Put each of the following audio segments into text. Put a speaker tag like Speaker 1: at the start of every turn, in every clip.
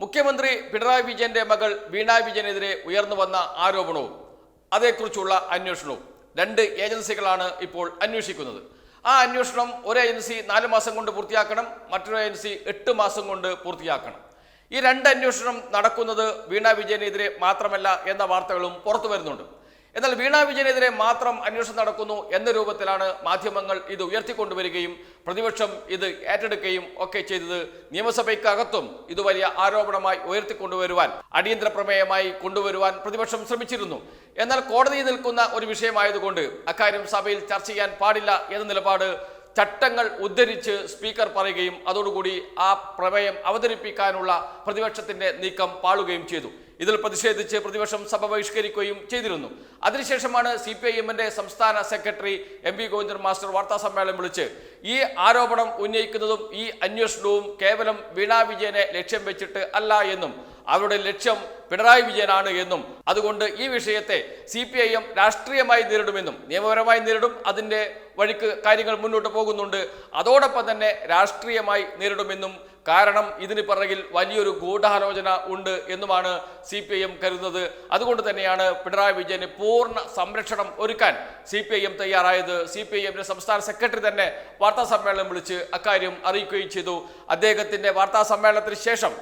Speaker 1: മുഖ്യമന്ത്രി പിണറായി വിജയന്റെ മകൾ വീണ വിജയനെതിരെ ഉയർന്നു വന്ന ആരോപണവും അതേക്കുറിച്ചുള്ള അന്വേഷണവും രണ്ട് ഏജൻസികളാണ് ഇപ്പോൾ അന്വേഷിക്കുന്നത്. ആ അന്വേഷണം ഒരു ഏജൻസി നാല് മാസം കൊണ്ട് പൂർത്തിയാക്കണം മറ്റൊരു ഏജൻസി എട്ട് മാസം കൊണ്ട് പൂർത്തിയാക്കണം. ഈ രണ്ട് അന്വേഷണം നടക്കുന്നത് വീണ വിജയനെതിരെ മാത്രമല്ല എന്ന വാർത്തകളും പുറത്തു വരുന്നുണ്ട്. എന്നാൽ വീണ വിജയനെതിരെ മാത്രം അന്വേഷണം നടക്കുന്നു എന്ന രൂപത്തിലാണ് മാധ്യമങ്ങൾ ഇത് ഉയർത്തിക്കൊണ്ടുവരികയും പ്രതിപക്ഷം ഇത് ഏറ്റെടുക്കുകയും ഒക്കെ ചെയ്തത്. നിയമസഭയ്ക്കകത്തും ഇത് വലിയ ആരോപണമായി ഉയർത്തിക്കൊണ്ടുവരുവാൻ അടിയന്തര പ്രമേയമായി കൊണ്ടുവരുവാൻ പ്രതിപക്ഷം ശ്രമിച്ചിരുന്നു. എന്നാൽ കോടതിയിൽ നിൽക്കുന്ന ഒരു വിഷയമായതുകൊണ്ട് അക്കാര്യം സഭയിൽ ചർച്ച ചെയ്യാൻ പാടില്ല എന്ന നിലപാട് ചട്ടങ്ങൾ ഉദ്ധരിച്ച് സ്പീക്കർ പറയുകയും അതോടുകൂടി ആ പ്രമേയം അവതരിപ്പിക്കാനുള്ള പ്രതിപക്ഷത്തിന്റെ നീക്കം പാളുകയും ചെയ്തു. ഇതിൽ പ്രതിഷേധിച്ച് പ്രതിപക്ഷം സഭ ബഹിഷ്കരിക്കുകയും ചെയ്തിരുന്നു. അതിനുശേഷമാണ് സി പി ഐ എമ്മിന്റെ സംസ്ഥാന secretary M V Govindan master വാർത്താ സമ്മേളനം വിളിച്ച് ഈ ആരോപണം ഉന്നയിക്കുന്നതും ഈ അന്വേഷണവും കേവലം വീണാ വിജയനെ ലക്ഷ്യം വെച്ചിട്ട് അല്ല എന്നും അവരുടെ ലക്ഷ്യം പിണറായി വിജയനാണ് എന്നും അതുകൊണ്ട് ഈ വിഷയത്തെ സി പി ഐ എം രാഷ്ട്രീയമായി നേരിടുമെന്നും നിയമപരമായി നേരിടും അതിന്റെ വഴിക്ക് കാര്യങ്ങൾ മുന്നോട്ട് പോകുന്നുണ്ട് അതോടൊപ്പം തന്നെ രാഷ്ട്രീയമായി നേരിടുമെന്നും കാരണം ഇതിന് പിറകിൽ വലിയൊരു ഗൂഢാലോചന ഉണ്ട് എന്നുമാണ് സി പി ഐ എം കരുതുന്നത്. അതുകൊണ്ട് തന്നെയാണ് പിണറായി വിജയന് പൂർണ സംരക്ഷണം ഒരുക്കാൻ സി പി ഐ എം തയ്യാറായത്. സി പി ഐ എമ്മിന്റെ സംസ്ഥാന സെക്രട്ടറി തന്നെ വാർത്താ സമ്മേളനം വിളിച്ച് അക്കാര്യം അറിയിക്കുകയും ചെയ്തു. അദ്ദേഹത്തിന്റെ വാർത്താ സമ്മേളനത്തിന് ശേഷം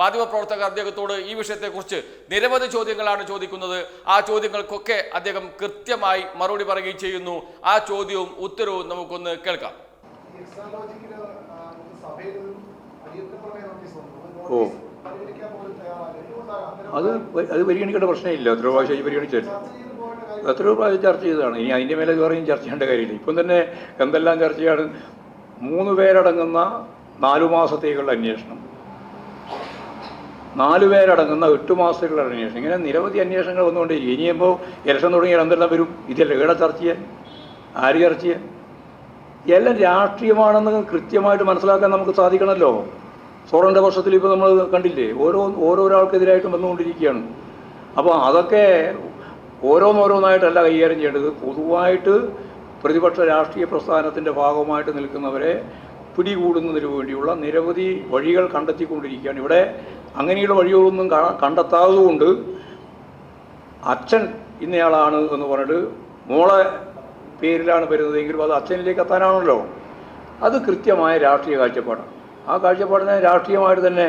Speaker 1: മാധ്യമപ്രവർത്തകർ അദ്ദേഹത്തോട് ഈ വിഷയത്തെക്കുറിച്ച് നിരവധി ചോദ്യങ്ങളാണ് ചോദിക്കുന്നത്. ആ ചോദ്യങ്ങൾക്കൊക്കെ അദ്ദേഹം കൃത്യമായി മറുപടി പറയുകയും ചെയ്യുന്നു. ആ ചോദ്യവും ഉത്തരവും നമുക്കൊന്ന് കേൾക്കാം.
Speaker 2: ഓ. അത് അത് പരിഗണിക്കേണ്ട പ്രശ്നമില്ല. എത്ര പ്രാവശ്യം
Speaker 3: ചെയ്ത്
Speaker 2: എത്രയോ പ്രാവശ്യം ചർച്ച ചെയ്തതാണ്. ഇനി അതിന്റെ മേലെ വേറെയും ചർച്ച ചെയ്യേണ്ട കാര്യമില്ല. ഇപ്പം തന്നെ എന്തെല്ലാം ചർച്ചയാണ്? മൂന്ന് പേരടങ്ങുന്ന നാലു മാസത്തേക്കുള്ള അന്വേഷണം. നാലു പേരടങ്ങുന്ന എട്ട് മാസത്തിലുള്ള അന്വേഷണം. ഇങ്ങനെ നിരവധി അന്വേഷണങ്ങൾ വന്നുകൊണ്ടിരിക്കും ഇനിയിപ്പോൾ ഇലക്ഷൻ തുടങ്ങിയാൽ എന്തെല്ലാം വരും. ഇതല്ല ഇവിടെ ചർച്ച ചെയ്യാൻ? ആര് ചർച്ച ചെയ്യാൻ? എല്ലാം രാഷ്ട്രീയമാണെന്ന് കൃത്യമായിട്ട് മനസ്സിലാക്കാൻ നമുക്ക് സാധിക്കണമല്ലോ. സോറന്റെ വർഷത്തിൽ ഇപ്പോൾ നമ്മൾ കണ്ടില്ലേ ഓരോ ഓരോരാൾക്കെതിരായിട്ടും വന്നുകൊണ്ടിരിക്കുകയാണ്. അപ്പോൾ അതൊക്കെ ഓരോന്നോരോന്നായിട്ടല്ല കൈകാര്യം ചെയ്യേണ്ടത്. പൊതുവായിട്ട് പ്രതിപക്ഷ രാഷ്ട്രീയ പ്രസ്ഥാനത്തിന്റെ ഭാഗമായിട്ട് നിൽക്കുന്നവരെ പിടികൂടുന്നതിന് വേണ്ടിയുള്ള നിരവധി വഴികൾ കണ്ടെത്തിക്കൊണ്ടിരിക്കുകയാണ്. ഇവിടെ അങ്ങനെയുള്ള വഴികളൊന്നും കണ്ടെത്താത്തതുകൊണ്ട് അച്ഛൻ ഇന്നയാളാണ് എന്ന് പറഞ്ഞിട്ട് മോളെ പേരിലാണ് വരുന്നതെങ്കിലും അത് അച്ഛനിലേക്ക് എത്താനാണല്ലോ. അത് കൃത്യമായ രാഷ്ട്രീയ കാഴ്ചപ്പാടാണ്. ആ കാഴ്ചപ്പാടിനെ രാഷ്ട്രീയമായിട്ട് തന്നെ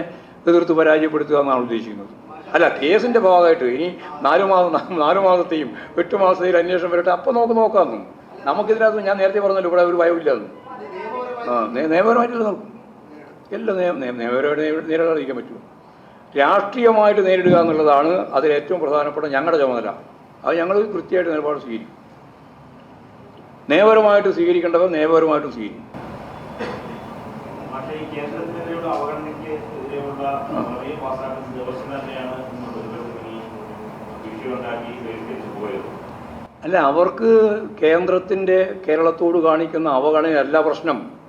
Speaker 2: എതിർത്ത് പരാജയപ്പെടുത്തുക എന്നാണ് ഉദ്ദേശിക്കുന്നത്. അല്ല കേസിന്റെ ഭാഗമായിട്ട് ഇനി നാലു മാസം നാലു മാസത്തെയും എട്ട് മാസത്തെയും അന്വേഷണം വരട്ടെ. അപ്പം നോക്ക്. നോക്കാമെന്നും നമുക്കിതിനകത്ത് ഞാൻ നേരത്തെ പറഞ്ഞല്ലോ ഇവിടെ ഒരു ഭയമില്ലെന്ന് ആ നിയമപരമായിട്ടുള്ള നോക്കും. എല്ലാം നിയമ നിയമ- നിയമപരമായിട്ട് നേരി- നേരിടാതിരിക്കാൻ പറ്റുമോ? രാഷ്ട്രീയമായിട്ട് നേരിടുക എന്നുള്ളതാണ് അതിൽ ഏറ്റവും പ്രധാനപ്പെട്ട ഞങ്ങളുടെ ചുമതല. അത് ഞങ്ങൾ കൃത്യമായിട്ട് നിലപാട് സ്വീകരിക്കും. നിയമപരമായിട്ട് സ്വീകരിക്കേണ്ടവർ നിയമപരമായിട്ടും സ്വീകരിക്കും. അല്ല അവർക്ക് കേന്ദ്രത്തിന്റെ കേരളത്തോട് കാണിക്കുന്ന അവഗണനയല്ല പ്രശ്നം.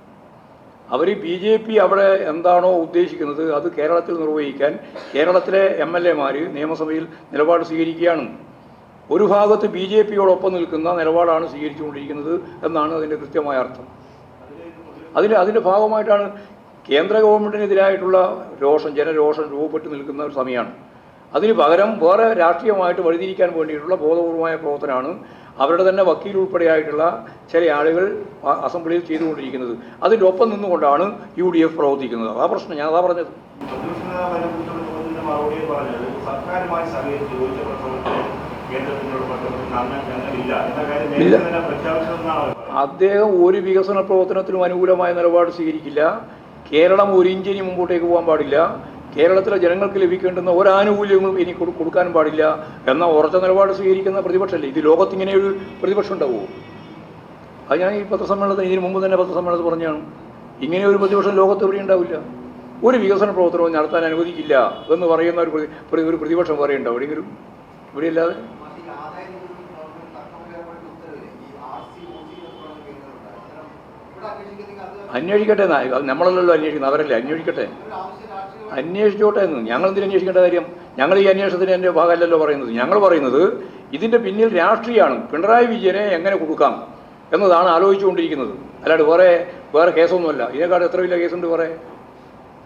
Speaker 2: അവർ ബി ജെ പി അവിടെ എന്താണോ ഉദ്ദേശിക്കുന്നത് അത് കേരളത്തിൽ നിർവഹിക്കാൻ കേരളത്തിലെ എം എൽ എമാർ നിയമസഭയിൽ നിലപാട് സ്വീകരിക്കുകയാണ്. ഒരു ഭാഗത്ത് ബി ജെ പിയോടൊപ്പം നിൽക്കുന്ന നിലപാടാണ് സ്വീകരിച്ചുകൊണ്ടിരിക്കുന്നത് എന്നാണ് അതിന്റെ കൃത്യമായ അർത്ഥം. അതിന് അതിന്റെ ഭാഗമായിട്ടാണ് കേന്ദ്ര ഗവൺമെന്റിനെതിരായിട്ടുള്ള രോഷം ജനരോഷം രൂപപ്പെട്ട് നിൽക്കുന്ന ഒരു സമയമാണ്. അതിന് പകരം വേറെ രാഷ്ട്രീയമായിട്ട് വഴിതിരിക്കാൻ വേണ്ടിയിട്ടുള്ള ബോധപൂർവമായ പ്രവർത്തനമാണ് അവരുടെ തന്നെ വക്കീൽ ഉൾപ്പെടെയായിട്ടുള്ള ചില ആളുകൾ അസംബ്ലിയിൽ ചെയ്തുകൊണ്ടിരിക്കുന്നത്. അതിന്റെ ഒപ്പം നിന്നുകൊണ്ടാണ് യു ഡി എഫ് പ്രവർത്തിക്കുന്നത്. അതാ പ്രശ്നം. ഞാൻ അതാ ഇല്ല.
Speaker 4: പറഞ്ഞത്.
Speaker 2: അദ്ദേഹം ഒരു വികസന പ്രവർത്തനത്തിനും അനുകൂലമായ നിലപാട് സ്വീകരിക്കില്ല. കേരളം ഒരു ഇഞ്ചിനി മുമ്പോട്ടേക്ക് പോകാൻ പാടില്ല. കേരളത്തിലെ ജനങ്ങൾക്ക് ലഭിക്കേണ്ടുന്ന ഒരാനുകൂല്യങ്ങളും ഇനി കൊടുക്കാൻ പാടില്ല എന്ന ഉറച്ച നിലപാട് സ്വീകരിക്കുന്ന പ്രതിപക്ഷമല്ലേ ഇത് ലോകത്തിങ്ങനെ ഒരു പ്രതിപക്ഷം ഉണ്ടാവുമോ അത് ഞാൻ ഈ പത്രസമ്മേളനത്തിന് ഇതിന് മുമ്പ് തന്നെ പത്രസമ്മേളനത്തിൽ പറഞ്ഞാണ്. ഇങ്ങനെ ഒരു പ്രതിപക്ഷം ലോകത്ത് എവിടെ ഉണ്ടാവില്ല. ഒരു വികസന പ്രവർത്തനവും നടത്താൻ അനുവദിക്കില്ല എന്ന് പറയുന്ന ഒരു ഒരു പ്രതിപക്ഷം പറയുന്നുണ്ടോ എവിടെയെങ്കിലും? ഇവിടെയല്ലാതെ അന്വേഷിക്കട്ടെ. നമ്മളല്ലല്ലോ അന്വേഷിക്കുന്നത്. അവരല്ലേ? അന്വേഷിക്കട്ടെ. അന്വേഷിച്ചോട്ടെ എന്ന്. ഞങ്ങൾ എന്തിനു അന്വേഷിക്കേണ്ട കാര്യം? ഞങ്ങൾ ഈ അന്വേഷണത്തിന് എന്റെ ഭാഗമല്ലല്ലോ പറയുന്നത്. ഞങ്ങൾ പറയുന്നത് ഇതിന്റെ പിന്നിൽ രാഷ്ട്രീയമാണ്. പിണറായി വിജയനെ എങ്ങനെ കൊടുക്കാം എന്നതാണ് ആലോചിച്ചുകൊണ്ടിരിക്കുന്നത്. അല്ലാണ്ട് വേറെ വേറെ കേസൊന്നുമല്ല. ഇതിനേക്കാട് എത്ര വലിയ കേസുണ്ട് വേറെ?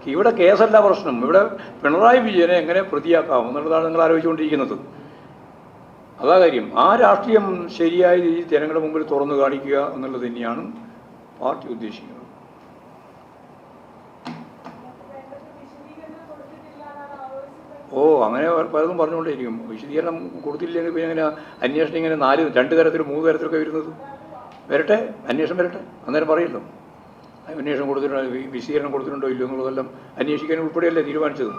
Speaker 2: ഇവിടെ കേസല്ല പ്രശ്നം. ഇവിടെ പിണറായി വിജയനെ എങ്ങനെ പ്രതിയാക്കാം എന്നുള്ളതാണ് നിങ്ങൾ ആലോചിച്ചുകൊണ്ടിരിക്കുന്നത്. അതാ കാര്യം. ആ രാഷ്ട്രീയം ശരിയായ രീതിയിൽ ജനങ്ങളുടെ മുമ്പിൽ തുറന്നു കാണിക്കുക എന്നുള്ളത് തന്നെയാണ് പാർട്ടി ഉദ്ദേശിക്കുന്നത്. ഓ അങ്ങനെ പലതും പറഞ്ഞുകൊണ്ടേയിരിക്കും. വിശദീകരണം കൊടുത്തില്ലെങ്കിൽ പിന്നെ എങ്ങനെ അന്വേഷണം ഇങ്ങനെ നാല് രണ്ട് തരത്തിലും മൂന്ന് തരത്തിലൊക്കെ വരുന്നത്? വരട്ടെ അന്വേഷണം വരട്ടെ. അന്നേരം പറയല്ലോ. അന്വേഷണം കൊടുത്തിട്ടുണ്ടോ വിശദീകരണം കൊടുത്തിട്ടുണ്ടോ ഇല്ലയോ എന്നുള്ളതെല്ലാം അന്വേഷിക്കാൻ ഉൾപ്പെടെയല്ലേ തീരുമാനിച്ചത്.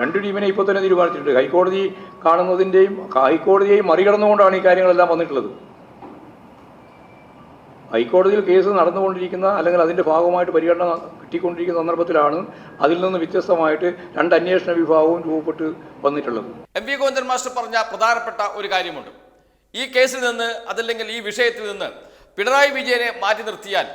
Speaker 2: രണ്ട് ടീമിനെ ഇപ്പോൾ തന്നെ തീരുമാനിച്ചിട്ടുണ്ട്. ഹൈക്കോടതി കാണുന്നതിന്റെയും ഹൈക്കോടതിയെയും മറികടന്നുകൊണ്ടാണ് ഈ കാര്യങ്ങളെല്ലാം വന്നിട്ടുള്ളത്. ഹൈക്കോടതിയിൽ കേസ് നടന്നുകൊണ്ടിരിക്കുന്ന അല്ലെങ്കിൽ അതിന്റെ ഭാഗമായിട്ട് പരിഗണന കിട്ടിക്കൊണ്ടിരിക്കുന്ന സന്ദർഭത്തിലാണ് അതിൽ നിന്ന് വ്യത്യസ്തമായിട്ട് രണ്ട് അന്വേഷണ വിഭാഗവും രൂപപ്പെട്ട് വന്നിട്ടുള്ളത്.
Speaker 1: എം വി ഗോവിന്ദൻ മാസ്റ്റർ പറഞ്ഞ പ്രധാനപ്പെട്ട ഒരു കാര്യമുണ്ട്. ഈ കേസിൽ നിന്ന് അതല്ലെങ്കിൽ ഈ വിഷയത്തിൽ നിന്ന് പിണറായി വിജയനെ മാറ്റി നിർത്തിയാൽ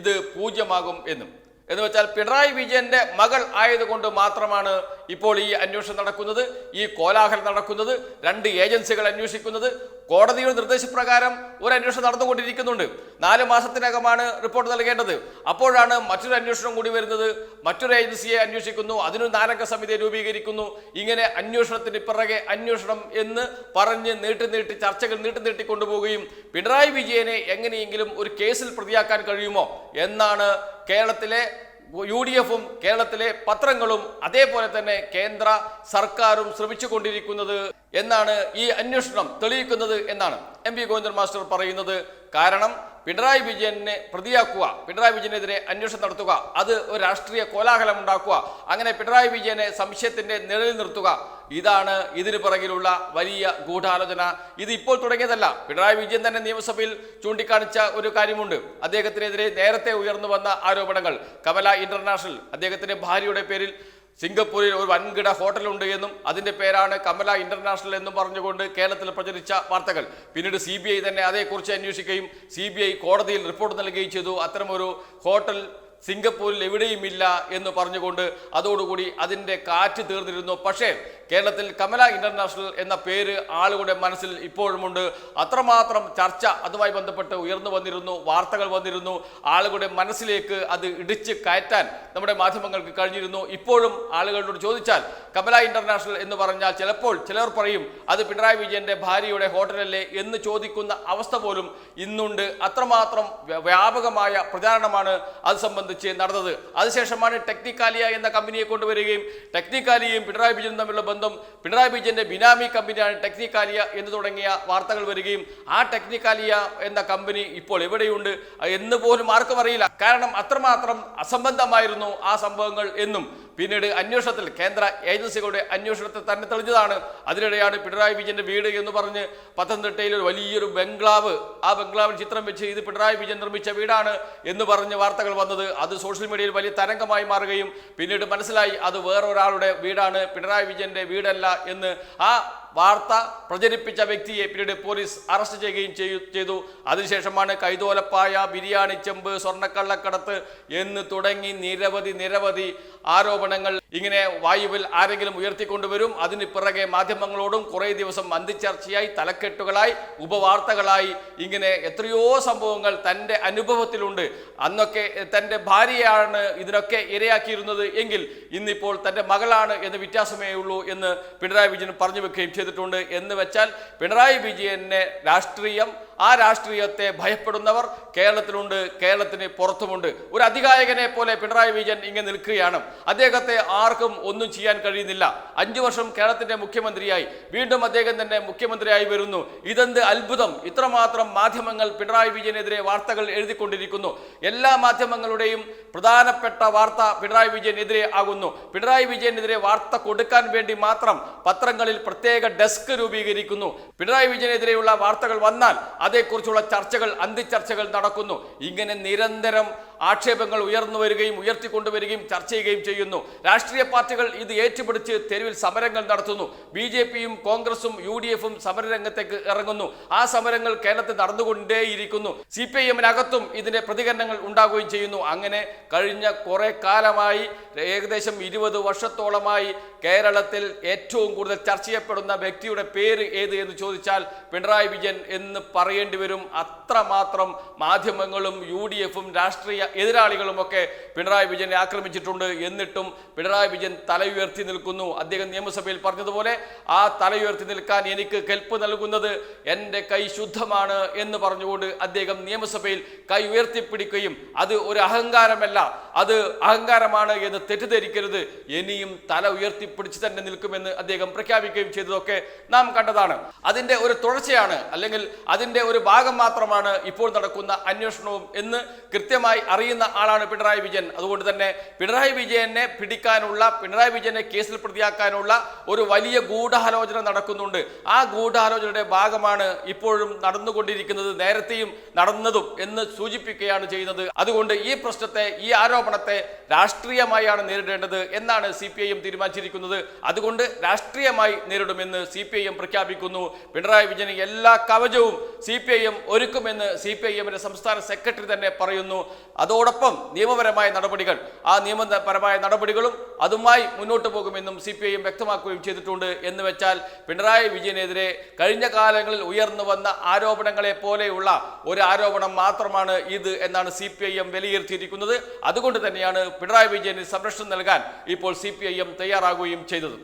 Speaker 1: ഇത് പൂജ്യമാകും എന്നും. എന്ന് വെച്ചാൽ പിണറായി വിജയന്റെ മകൾ ആയതുകൊണ്ട് മാത്രമാണ് ഇപ്പോൾ ഈ അന്വേഷണം നടക്കുന്നത് ഈ കോലാഹലം നടക്കുന്നത് രണ്ട് ഏജൻസികൾ അന്വേഷിക്കുന്നത്. കോടതിയുടെ നിർദ്ദേശപ്രകാരം ഒരു അന്വേഷണം നടന്നുകൊണ്ടിരിക്കുന്നുണ്ട്. നാല് മാസത്തിനകമാണ് റിപ്പോർട്ട് നൽകേണ്ടത്. അപ്പോഴാണ് മറ്റൊരു അന്വേഷണം കൂടി വരുന്നത്. മറ്റൊരു ഏജൻസിയെ അന്വേഷിക്കുന്നു. അതിനു നാലംഗ സമിതിയെ രൂപീകരിക്കുന്നു. ഇങ്ങനെ അന്വേഷണത്തിന് പിറകെ അന്വേഷണം എന്ന് പറഞ്ഞ് നീട്ടി നീട്ടി ചർച്ചകൾ നീട്ടി നീട്ടി കൊണ്ടുപോവുകയും പിണറായി വിജയനെ എങ്ങനെയെങ്കിലും ഒരു കേസിൽ പ്രതിയാക്കാൻ കഴിയുമോ എന്നാണ് കേരളത്തിലെ യു ഡി എഫും കേരളത്തിലെ പത്രങ്ങളും അതേപോലെ തന്നെ കേന്ദ്ര സർക്കാരും ശ്രമിച്ചു കൊണ്ടിരിക്കുന്നത് എന്നാണ് ഈ അന്വേഷണം തെളിയിക്കുന്നത് എന്നാണ് എം പി ഗോവിന്ദൻ മാസ്റ്റർ പറയുന്നത്. കാരണം പിണറായി വിജയനെ പ്രതിയാക്കുക പിണറായി വിജയനെതിരെ അന്വേഷണം നടത്തുക അത് ഒരു രാഷ്ട്രീയ കോലാഹലം ഉണ്ടാക്കുക അങ്ങനെ പിണറായി വിജയനെ സംശയത്തിന്റെ നിഴലിൽ നിർത്തുക ഇതാണ് ഇതിന് പിറകിലുള്ള വലിയ ഗൂഢാലോചന. ഇത് ഇപ്പോൾ തുടങ്ങിയതല്ല. പിണറായി വിജയൻ തന്നെ നിയമസഭയിൽ ചൂണ്ടിക്കാണിച്ച ഒരു കാര്യമുണ്ട്. അദ്ദേഹത്തിനെതിരെ നേരത്തെ ഉയർന്നു വന്ന ആരോപണങ്ങൾ. കമല ഇന്റർനാഷണൽ അദ്ദേഹത്തിന്റെ ഭാര്യയുടെ പേരിൽ സിംഗപ്പൂരിൽ ഒരു വൻകിട ഹോട്ടലുണ്ട് എന്നും അതിന്റെ പേരാണ് കമല ഇന്റർനാഷണൽ എന്നും പറഞ്ഞുകൊണ്ട് കേരളത്തിൽ പ്രചരിച്ച വാർത്തകൾ. പിന്നീട് സി തന്നെ അതേക്കുറിച്ച് അന്വേഷിക്കുകയും സി കോടതിയിൽ റിപ്പോർട്ട് നൽകുകയും ചെയ്തു. അത്തരമൊരു ഹോട്ടൽ സിംഗപ്പൂരിൽ എവിടെയുമില്ല എന്ന് പറഞ്ഞുകൊണ്ട് അതോടുകൂടി അതിന്റെ കാറ്റ് തീർന്നിരുന്നു. പക്ഷേ കേരളത്തിൽ കമല ഇന്റർനാഷണൽ എന്ന പേര് ആളുകളുടെ മനസ്സിൽ ഇപ്പോഴുമുണ്ട്. അത്രമാത്രം ചർച്ച അതുമായി ബന്ധപ്പെട്ട് ഉയർന്നു വന്നിരുന്നു വാർത്തകൾ വന്നിരുന്നു. ആളുകളുടെ മനസ്സിലേക്ക് അത് ഇടിച്ച് കയറ്റാൻ നമ്മുടെ മാധ്യമങ്ങൾക്ക് കഴിഞ്ഞിരുന്നു. ഇപ്പോഴും ആളുകളോട് ചോദിച്ചാൽ കമല ഇന്റർനാഷണൽ എന്ന് പറഞ്ഞാൽ ചിലപ്പോൾ ചിലർ പറയും അത് പിണറായി വിജയന്റെ ഭാര്യയുടെ ഹോട്ടലല്ലേ? എന്ന് ചോദിക്കുന്ന അവസ്ഥ പോലും ഇന്നുണ്ട്. അത്രമാത്രം വ്യാപകമായ പ്രചാരണമാണ് അത് സംബന്ധിച്ച് നടന്നത്. അതിനുശേഷമാണ് ടെക്നിക്കാലിയ എന്ന കമ്പനിയെ കൊണ്ടുവരികയും ടെക്നിക്കാലിയയും പിണറായി വിജയനും തമ്മിലുള്ള ബന്ധം പിണറായി വിജയന്റെ ബിനാമി കമ്പനിയാണ് ടെക്നിക്കാലിയ എന്ന് തുടങ്ങിയ വാർത്തകൾ വരികയും ആ ടെക്നിക്കാലിയ എന്ന കമ്പനി ഇപ്പോൾ എവിടെയുണ്ട് എന്ന് പോലും ആർക്കും അറിയില്ല. കാരണം അത്രമാത്രം അസംബന്ധമായിരുന്നു ആ സംഭവങ്ങൾ എന്നും. പിന്നീട് അന്വേഷണത്തിൽ കേന്ദ്ര ഏജൻസികളുടെ അന്വേഷണത്തിൽ തന്നെ തെളിഞ്ഞതാണ്. അതിനിടെയാണ് പിണറായി വിജയന്റെ വീട് എന്ന് പറഞ്ഞ് പത്തനംതിട്ടയിൽ ഒരു വലിയൊരു ബംഗ്ലാവ് ആ ബംഗ്ലാവിൽ ചിത്രം വെച്ച് ഇത് പിണറായി വിജയൻ നിർമ്മിച്ച വീടാണ് എന്ന് പറഞ്ഞ് വാർത്തകൾ വന്നത്. അത് സോഷ്യൽ മീഡിയയിൽ വലിയ തരംഗമായി മാറുകയും പിന്നീട് മനസ്സിലായി അത് വേറൊരാളുടെ വീടാണ് പിണറായി വിജയന്റെ വീടല്ല എന്ന് ആ വാർത്ത പ്രചരിപ്പിച്ച വ്യക്തിയെ പിന്നീട് പോലീസ് അറസ്റ്റ് ചെയ്യുകയും ചെയ്തു. അതിനുശേഷമാണ് കൈതോലപ്പായ ബിരിയാണി ചെമ്പ് സ്വർണക്കള്ളക്കടത്ത് എന്ന് തുടങ്ങി നിരവധി നിരവധി ആരോപണങ്ങൾ ഇങ്ങനെ വായുവിൽ ആരെങ്കിലും ഉയർത്തിക്കൊണ്ടുവരും അതിന് പിറകെ മാധ്യമങ്ങളോടും കുറേ ദിവസം അന്തിച്ചർച്ചയായി തലക്കെട്ടുകളായി ഉപവാർത്തകളായി ഇങ്ങനെ എത്രയോ സംഭവങ്ങൾ തന്റെ അനുഭവത്തിലുണ്ട്. അന്നൊക്കെ തന്റെ ഭാര്യയാണ് ഇതിനൊക്കെ ഇരയാക്കിയിരുന്നത് എങ്കിൽ ഇന്നിപ്പോൾ തന്റെ മകളാണ് എന്ന് വ്യത്യാസമേ ഉള്ളൂ എന്ന് പിണറായി വിജയൻ പറഞ്ഞു വെക്കുകയും ചെയ്തിട്ടുണ്ട്. എന്ന് വെച്ചാൽ പിണറായി വിജയനെ രാഷ്ട്രീയം ആ രാഷ്ട്രീയത്തെ ഭയപ്പെടുന്നവർ കേരളത്തിലുണ്ട് കേരളത്തിന് പുറത്തുമുണ്ട്. ഒരു അധികായകനെ പോലെ പിണറായി വിജയൻ ഇങ്ങനെ നിൽക്കുകയാണ്. അദ്ദേഹത്തെ ആർക്കും ഒന്നും ചെയ്യാൻ കഴിയുന്നില്ല. അഞ്ചു വർഷം കേരളത്തിന്റെ മുഖ്യമന്ത്രിയായി. വീണ്ടും അദ്ദേഹം തന്നെ മുഖ്യമന്ത്രിയായി വരുന്നു. ഇതെന്ത് അത്ഭുതം. ഇത്രമാത്രം മാധ്യമങ്ങൾ പിണറായി വിജയനെതിരെ വാർത്തകൾ എഴുതിക്കൊണ്ടിരിക്കുന്നു. എല്ലാ മാധ്യമങ്ങളുടെയും പ്രധാനപ്പെട്ട വാർത്ത പിണറായി വിജയനെതിരെ ആകുന്നു. പിണറായി വിജയനെതിരെ വാർത്ത കൊടുക്കാൻ വേണ്ടി മാത്രം പത്രങ്ങളിൽ പ്രത്യേക ഡെസ്ക് രൂപീകരിക്കുന്നു. പിണറായി വിജയനെതിരെയുള്ള വാർത്തകൾ വന്നാൽ അതേക്കുറിച്ചുള്ള ചർച്ചകൾ അന്തിച്ചർച്ചകൾ നടക്കുന്നു. ഇങ്ങനെ നിരന്തരം ആക്ഷേപങ്ങൾ ഉയർന്നു വരികയും ഉയർത്തിക്കൊണ്ടുവരികയും ചർച്ച ചെയ്യുകയും ചെയ്യുന്നു. രാഷ്ട്രീയ പാർട്ടികൾ ഇത് ഏറ്റുപിടിച്ച് തെരുവിൽ സമരങ്ങൾ നടത്തുന്നു. ബി ജെ പിയും കോൺഗ്രസും യു ഡി എഫും സമരരംഗത്തേക്ക് ഇറങ്ങുന്നു. ആ സമരങ്ങൾ കേരളത്തിൽ നടന്നുകൊണ്ടേയിരിക്കുന്നു. സി പി ഐ എമ്മിനകത്തും ഇതിന്റെ പ്രതികരണങ്ങൾ ഉണ്ടാകുകയും ചെയ്യുന്നു. അങ്ങനെ കഴിഞ്ഞ കുറെ കാലമായി ഏകദേശം ഇരുപത് വർഷത്തോളമായി കേരളത്തിൽ ഏറ്റവും കൂടുതൽ ചർച്ച ചെയ്യപ്പെടുന്ന വ്യക്തിയുടെ പേര് ഏത് എന്ന് ചോദിച്ചാൽ പിണറായി വിജയൻ എന്ന് പറയേണ്ടി വരും. അത്രമാത്രം മാധ്യമങ്ങളും യു ഡി എഫും രാഷ്ട്രീയ എതിരാളികളുമൊക്കെ പിണറായി വിജയനെ ആക്രമിച്ചിട്ടുണ്ട് എന്നിട്ടും പിണറായി വിജയൻ തലയുയർത്തി നിൽക്കുന്നു. അദ്ദേഹം നിയമസഭയിൽ പറഞ്ഞതുപോലെ ആ തലയുയർത്തി നിൽക്കാൻ എനിക്ക് കെൽപ്പ് നൽകുന്നത് എന്റെ കൈ ശുദ്ധമാണ് എന്ന് പറഞ്ഞുകൊണ്ട് അദ്ദേഹം നിയമസഭയിൽ കൈ ഉയർത്തിപ്പിടിക്കുകയും അത് ഒരു അഹങ്കാരമല്ല അത് അഹങ്കാരമാണ് എന്ന് തെറ്റിദ്ധരിക്കരുത്. ഇനിയും തല ഉയർത്തിപ്പിടിച്ച് തന്നെ നിൽക്കുമെന്ന് അദ്ദേഹം പ്രഖ്യാപിക്കുകയും ചെയ്തതൊക്കെ നാം കണ്ടതാണ്. അതിന്റെ ഒരു തുടർച്ചയാണ് അല്ലെങ്കിൽ അതിന്റെ ഒരു ഭാഗം മാത്രമാണ് ഇപ്പോൾ നടക്കുന്ന അന്വേഷണവും എന്ന് കൃത്യമായി അറിയുന്ന ആളാണ് പിണറായി വിജയൻ. അതുകൊണ്ട് തന്നെ പിണറായി വിജയനെ പിടിക്കാനുള്ള പിണറായി വിജയനെ കേസിൽ പ്രതിയാക്കാനുള്ള ഒരു വലിയ ഗൂഢാലോചന നടക്കുന്നുണ്ട്. ആ ഗൂഢാലോചനയുടെ ഭാഗമാണ് ഇപ്പോഴും നടന്നുകൊണ്ടിരിക്കുന്നത് നേരത്തെയും നടന്നതും എന്ന് സൂചിപ്പിക്കുകയാണ് ചെയ്യുന്നത്. അതുകൊണ്ട് ഈ പ്രശ്നത്തെ ഈ ആരോപണത്തെ രാഷ്ട്രീയമായാണ് നേരിടേണ്ടത് എന്നാണ് സി പി ഐ എം തീരുമാനിച്ചിരിക്കുന്നത്. അതുകൊണ്ട് രാഷ്ട്രീയമായി നേരിടുമെന്ന് സി പി ഐ എം പ്രഖ്യാപിക്കുന്നു. പിണറായി വിജയന് എല്ലാ കവചവും സി പി ഐ എം ഒരുക്കുമെന്ന് സി പി ഐ എമ്മിന്റെ സംസ്ഥാന സെക്രട്ടറി തന്നെ പറയുന്നു. അതോടൊപ്പം നിയമപരമായ നടപടികൾ ആ നിയമപരമായ നടപടികളും അതുമായി മുന്നോട്ട് പോകുമെന്നും സി പി ഐ എം വ്യക്തമാക്കുകയും ചെയ്തിട്ടുണ്ട് എന്ന് വെച്ചാൽ പിണറായി വിജയനെതിരെ കഴിഞ്ഞ കാലങ്ങളിൽ ഉയർന്നു വന്ന ആരോപണങ്ങളെ പോലെയുള്ള ഒരു ആരോപണം മാത്രമാണ് ഇത് എന്നാണ് സി പി ഐ എം വിലയിരുത്തിയിരിക്കുന്നത്. അതുകൊണ്ട് തന്നെയാണ് പിണറായി വിജയന് സംരക്ഷണം നൽകാൻ ഇപ്പോൾ സി പി ഐ എം തയ്യാറാകുകയും ചെയ്തത്.